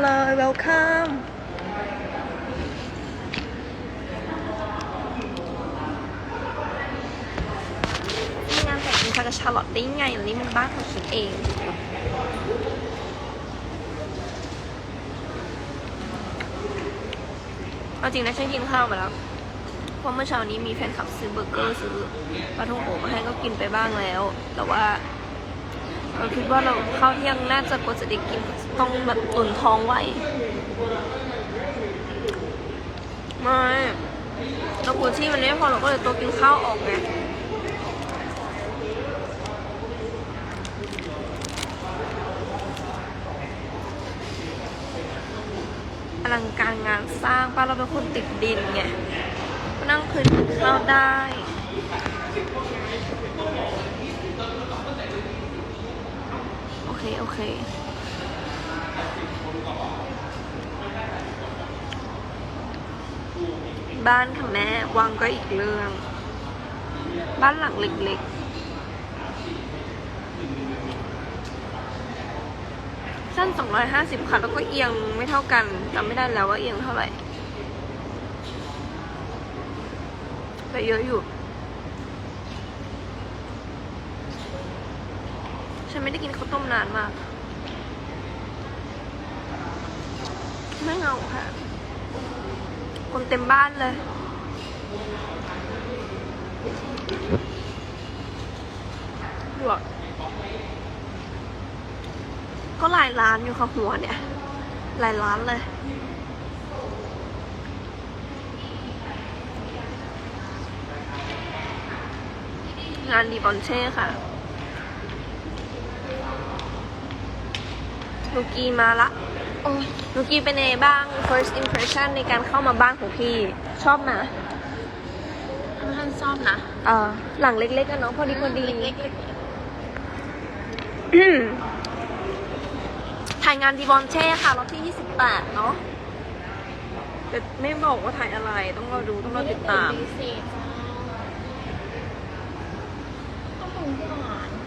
เลย welcome งานแต่งงานกับชาร์ลอตได้ยังไงล่ะนี่มันบ้านของฉันเองเอาจริงนะฉันกินข้าวมาแล้ว เพราะเมื่อเช้านี้มีแฟนคลับซื้อเบอร์เกอร์ซื้อปลาท่องโกมาให้ก็กินไปบ้างแล้ว แต่ว่าเราคิดว่าเราข้าวเที่ยงน่าจะกว่าจะได้กิน ต้องแบบตุนท้องไว้ไม่เรากลัวที่มันไม่พอเราก็เลยตัวกินข้าวออกไงอลังการงานสร้างป้าเราเป็นคนติดดินไงก็นั่งคืนกินข้าวได้โอเค โอเค บ้านค่ะแม่วังก็อีกเรื่อง บ้านหลังเล็กๆ สั้น 250 ค่ะ แล้วก็เอียงไม่เท่ากันจำไม่ได้แล้วว่าเอียงเท่าไหร่แต่เยอะอยู่ ฉันไม่ได้กินข้าวต้มนานมาก ไม่เหงาค่ะ คนเต็มบ้านเลย หยวกก็หลายร้านอยู่ค่ะหัวเนี่ย หลายร้านเลยงานดีบอนเช่ค่ะ ลูกีมาละ โอ้ยลูกีเป็นไงบ้าง first impression ในการเข้ามาบ้านของพี่ชอบนะท่านชอบนะเออหลังเล็กๆกันเนาะพอดีพอดีเล็กอืมถ่ายงานดีบอนเช่ค่ะรอบที่ 28 เนาะแต่ไม่บอกว่าถ่ายอะไรต้องรอดูต้องรอติดตามพิเศษต้องหวานอืม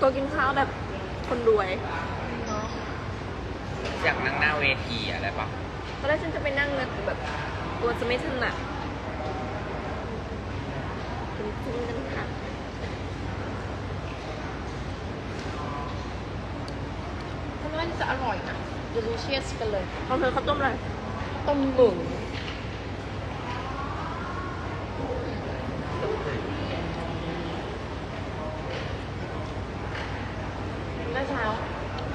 ตัวกินข้าวแบบคนรวยเนาะอยากนั่งหน้าเวทีอะไรปะตอนแรกฉันจะไปนั่งเลยแต่แบบกลัวจะไม่ถนัดกินจิ้มกันค่ะเพราะว่าจะอร่อยนะ delicious กันเลยของเธอข้าวต้มอะไรต้มหมึงเมื่อเช้า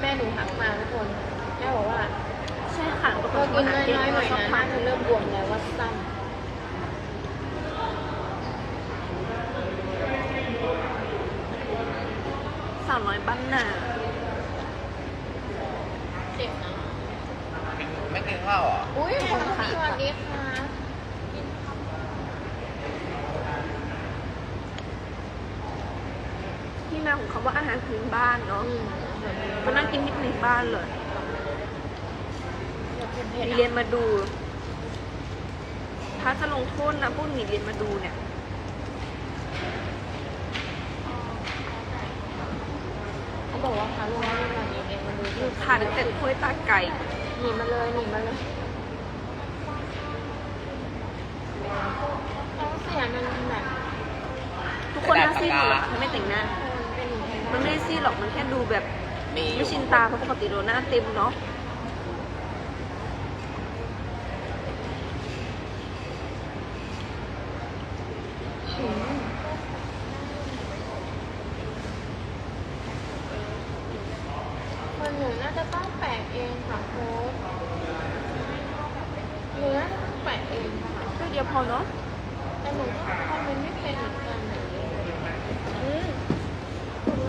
แม่หนูหักมาทุกคน แม่บอกว่า ใช่ค่ะก็ เธอกินน้อยๆหน่อยนะหน้าเธอเริ่มบวมแล้วว่าซ้ สาวน้อย บ้านนาำเจ็บนะไม่กินข้าวเหรออุ้ยขอบคุณค่ะสวัสดีค่ะที่มาของคำว่าอาหารพื้นบ้านเนาะอืมมานั่งกินที่พื้นบ้านเลยอยากกินเผ็ดมีอะเรียนมาดู ถ้าจะลงโทษนะพวกหนีเรียนมาดูเนี่ย เขาบอกว่าลูกมาเล่นวันนี้เองมันดูดูทานตั้งแต่ถ้วยตาไก่หนีมาเลยหนีมาเลยท้องเสียมันแบบทุกคนหน้าซีดหมดเลยค่ะถ้าไม่แต่งหน้ามันเป็นอย่างนี้มันไม่ได้ซีดหรอกมันแค่ดูแบบมีอไม่ยู่ชินตาเพราะปกติโดนหน้าเต็มเนาะคนหนูน่าจะต้องแปะเองค่ะโค้ชหนูน่าจะต้องแปะเองค่ะ แค่ เดียวพอเนาะแต่หนูก็ทำมันไม่เป็นเหมือนกันอืม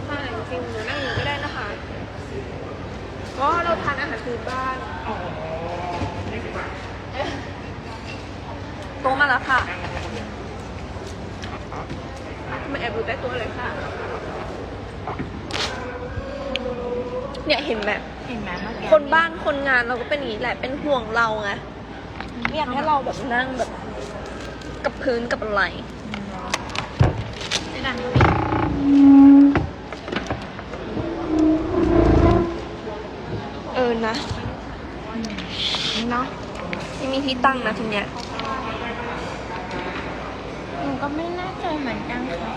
ค่ะจริงๆหนูนั่งอยู่ก็ได้นะคะก็เราทานอาหารพื้นบ้านโตะมาแล้วค่ะมาแอบดูใต้โต๊ะเลยค่ะ เนี่ยเห็นแบบ เห็นไหมเมื่อกี้คนบ้านคนงานเราก็เป็นอย่างนี้แหละเป็นห่วงเราไงไม่อยากให้เราแบบนั่งแบบ กับพื้นกับอะไรอืมเนาะกันเออนะเนาะไม่มีที่ตั้งนะทีเนี้ยหนูก็ไม่แน่ใจเหมือนกันค่ะ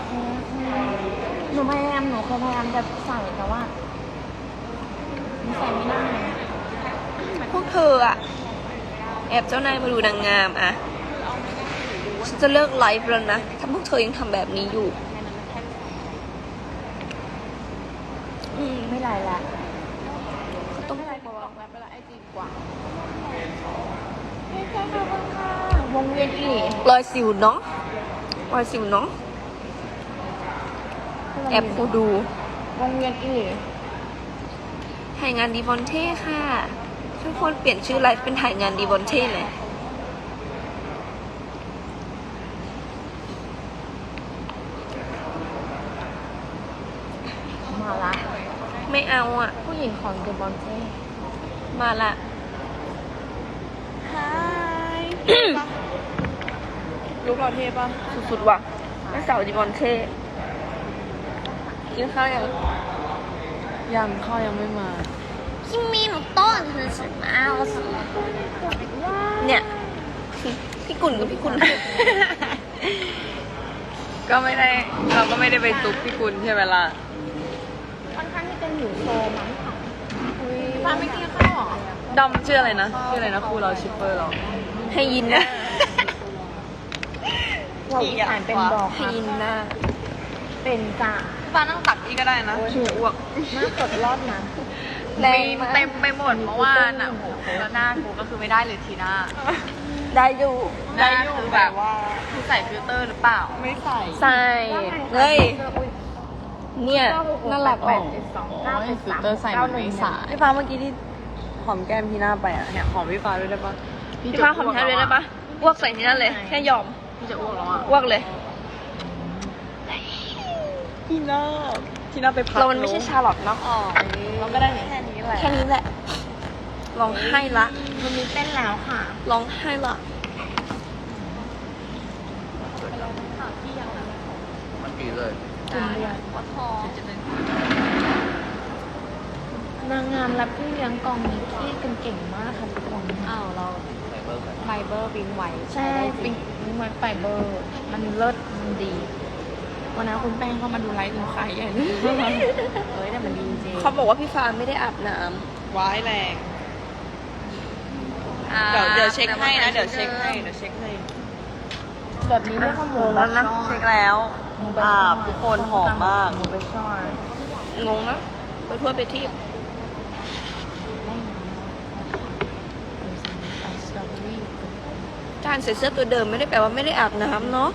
หนูพยายามหนูเคยพยายามจะใส่แต่ว่าหนูใส่ไม่ได้พวกเธออะแอบเจ้านายมาดูนางงามอะ ฉันจะเลิกไลฟ์แล้วนะ ถ้าพวกเธอยังทำแบบนี้อยู่ อืมไม่ไรละเขาต้องไม่ไรบอกว่าเวลาไอจีกว่าไม่ใช่ค่ะค่ะวงเวียนอีรอยสิวเนาะรอยสิวเนาะแอบกูดู วงเวียนอีถ่ายงานดีบอนเท่ค่ะ ทุกคนเปลี่ยนชื่อไลฟ์เป็นถ่ายงานดีบอนเท่เลย มาละ ไม่ เอาอะ ผู้หญิงของเดอะบอนเซ่มาละฮายลูกเราเท่ปะสุดๆว่ะแม่สาวดีบอนเท่กินข้าวยังยังข้อยังไม่มาคิมิโนโต้คือสมาสเนี่ยพี่กุ่นกับพี่กุ่น ก็ไม่ได้ เราก็ไม่ได้ไปซุกพี่คุณใช่ไหมล่ะ ค่อนข้างที่จะ หิวโซมั้งค่ะฟ้าไม่กินข้าวหรอดอมชื่ออะไรนะชื่ออะไรนะครูเราชิปเปอร์เราให้ยินนะเราอีสานเป็นดอกให้ยินหน้าเป็นจ้าฟ้านั่งตักพี่ก็ได้นะอ้วกหน้าสดรอดนะแรงมีมากเต็มไปหมดเมื่อวานอะโอ้โหแล้วหน้ากูก็คือไม่ได้เลยทีหน้า ได้อยู่หน้าคือแบบว่าคือใส่ฟิลเตอร์หรือเปล่า ไม่ใส่ ใส่เฮ้ย เนี่ยน่ารักแปออดกเจ็ดสองโอ้เก้ายเจ็ดฟิลสามเตอร์ใส่เหมือนไม่สายพี่ฟ้าเมื่อกี้ที่หอมแก้มพี่หน้าไปอะเนี่ยหอมพี่ฟ้าด้วยได้ปะพี่ฟ้าขอมแทนเลยได้ปะอ้วกใส่ที่นั่นเลย แค่ยอมพี่จะอ้วกแล้วอะอ้วกเลย พี่หน้าพี่หน้าไปพักเรามันไม่ใช่ชาลอตเนาะ อ๋อเราก็ได้แค่นี้แหละแค่นี้แหละ ร้องไห้ละ มันมีเต้นแล้วค่ะ ร้องไห้ละ มันดีเลย กลุ่มเดียววัดทองนางงามรับพี่เลี้ยงกองนี้ที่กันเก่งมากค่ะทุกคนอ้าวเราไฟเบอร์กันไฟเบอร์วิงไหวใช่เป็นไวไฟเบอร์ มันเลิศมันดี วันนั้นคุณแป้งเข้ามาดูไลฟ์หนูขายใหญ่เลยเอ้ยแต่มันดีจริงเขาบอกว่าพี่ฟ้าไม่ได้อาบน้ว้ายแรงเดี๋ยวเดี๋ยวเช็คให้นะ เดี๋ยวเช็คให้ เดี๋ยวเช็คให้ แบบนี้เรียกว่าหมูแล้วนะ เช็คแล้ว อาบทุกคนหอมมาก งงนะไปทั่วไปที่ไอสตรอเบการใส่เสื้อตัวเดิมไม่ได้แปลว่าไม่ได้อาบน้ำเนาะ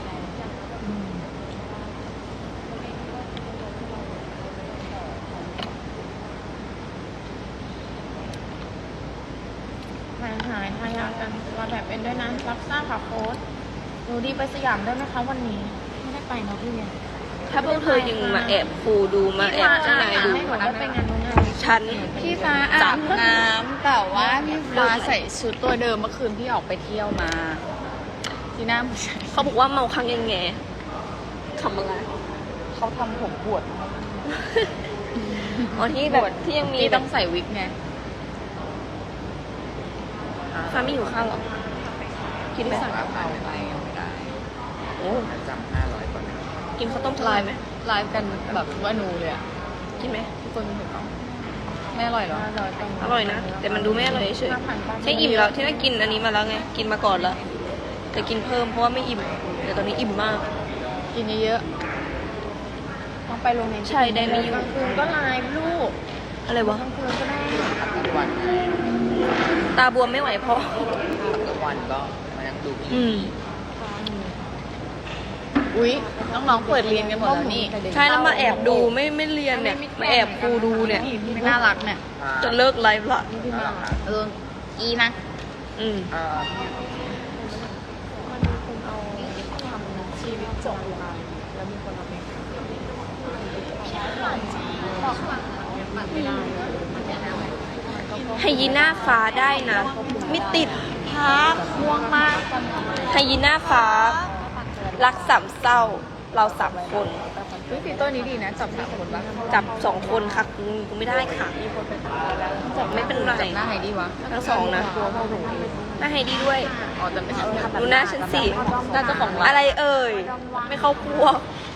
หายหายทายากันรอแบบเป็นด้วยนะ รับทราบค่ะโค้ดหนูดีไปสยามได้ไหมคะวันนี้ ไม่ได้ไปเนาะพี่เนี่ยถ้าพวกเธอยังมาแอบคูดูมาแอบเจ้านายดูให้หนูได้ไปงานนู้นงานนี้ฉัน พี่ฟ้าอาบน้ำแต่ว่าพี่ฟ้าใส่ชุดตัวเดิมเมื่อคืนพี่ออกไปเที่ยวมา ที่หน้าผู้ชายเขาบอกว่าเมาครั้งยังไงทำอะไรเขาทำผมบวชอ๋อที่แบบที่ยังมีพี่แบต้บองใส่วิกไงฟ้าไม่อยู่ข้าวหรอกินไหมสั่งกะเพราไปยังไม่ได้โอ้จำห้าร้อย ก่อนนะกินข้าวต้มทลายไหมไลฟ์กันแบบว่านูเลยอะกินไหมทุกคนเห็นปะไม่อร่อยเหรอ อร่อยนะ แต่มันดูไม่อร่อยเฉยใช่อิ่มแล้วที่ได้กินอันนี้มาแล้วไง กินมาก่อนแล้วแต่กินเพิ่มเพราะว่าไม่อิ่มแต่ตอนนี้อิ่มมาก กินเยอะต้องไปโรงเรียนใช่ได้ไม่อยู่กลางคืนก็ไลฟ์ลูก อะไรวะกลางคืนก็ได้ทุกวันไงตาบวมไม่ไหวเพราะทุกวันก็มานั่งดูพี่อืมๆ อุ๊ยน้องๆเปิดเรียนกันหมดแล้วนี่ใช่แล้วมาแอบดูไม่ไม่เรียนเนี่ยมาแอบครูดูเนี่ยไม่น่ารักเนี่ยจนเลิกไลฟ์ละน่ารักครับเอออีนะ อืมเอ่อชีวิตจบแล้วมีคนเอาไปไฮยีน่าฟ้าได้นะ ไม่ติดพักง่วงมากไฮยีน่าฟ้า รักสามเศร้าเราสามคนเเฮ้ยฟีเตอร์นี้ดีนะจับสามคนปะจับสองคนค่ะกูกูไม่ได้ค่ะจับไม่เป็นไรจับหน้าไหนดีวะทั้งสองนะตัวพ่อหนูหน้าไฮดีด้วยอ๋อแต่ไม่ใช่ดูหน้าฉันสิหน้าเจ้าของร้านอะไรเอ่ย ไม่เข้าพวกเ